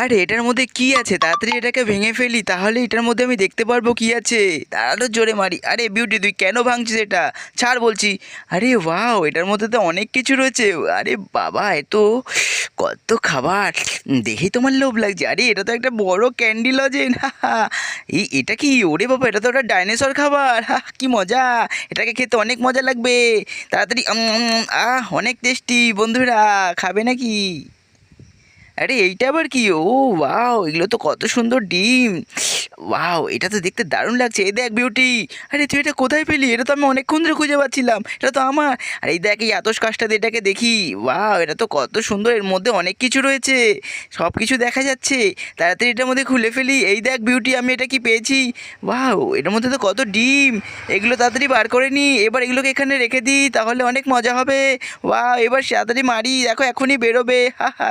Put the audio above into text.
আরে এটার মধ্যে কি আছে? তাড়াতাড়ি এটাকে ভেঙে ফেলি, তাহলে এটার মধ্যে আমি দেখতে পারব কি আছে। তাড়াতাড়ি জোরে মারি। আরে বিউটি তুই কেন ভাঙছিস এটা? ছাড় বলছি। আরে ওয়াও এটার মধ্যে তো অনেক কিছু রয়েছে। আরে বাবা এ তো কত খাবার। দেখেই তোমার লোভ লাগছে। আরে এটা তো একটা বড় ক্যান্ডি লজেন এই এটা কি? ওরে বাবা, এটা তো একটা ডাইনোসর খাবার। কি মজা। এটাকে খেতে অনেক মজা লাগবে। তাড়াতাড়ি আহ, অনেক টেস্টি বন্ধুরা, খাবে নাকি? আরে এইটা আবার কি? ও, ওয়াও, এগুলো তো কত সুন্দর ডিম। ওয়াও, এটা তো দেখতে দারুণ লাগছে। এই দেখ বিউটি, আরে তুই এটা কোথায় পেলি? এটা তো আমি অনেকক্ষণ ধরে খুঁজে পাচ্ছিলাম। এটা তো আমার। আর এই দেখ এই আতস কাজটা এটাকে দেখি। ওয়াও, এটা তো কত সুন্দর। এর মধ্যে অনেক কিছু রয়েছে। সব কিছু দেখা যাচ্ছে। তাড়াতাড়ি এটার মধ্যে খুলে ফেলি। এই দেখ বিউটি, আমি এটা কি পেয়েছি? ওয়াও, এটার মধ্যে তো কত ডিম। এগুলো তাড়াতাড়ি বার করে নি। এবার এগুলোকে এখানে রেখে দিই, তাহলে অনেক মজা হবে। ওয়াও, এবার তাড়াতাড়ি মারি। দেখো এখনই বেরোবে। হা হা।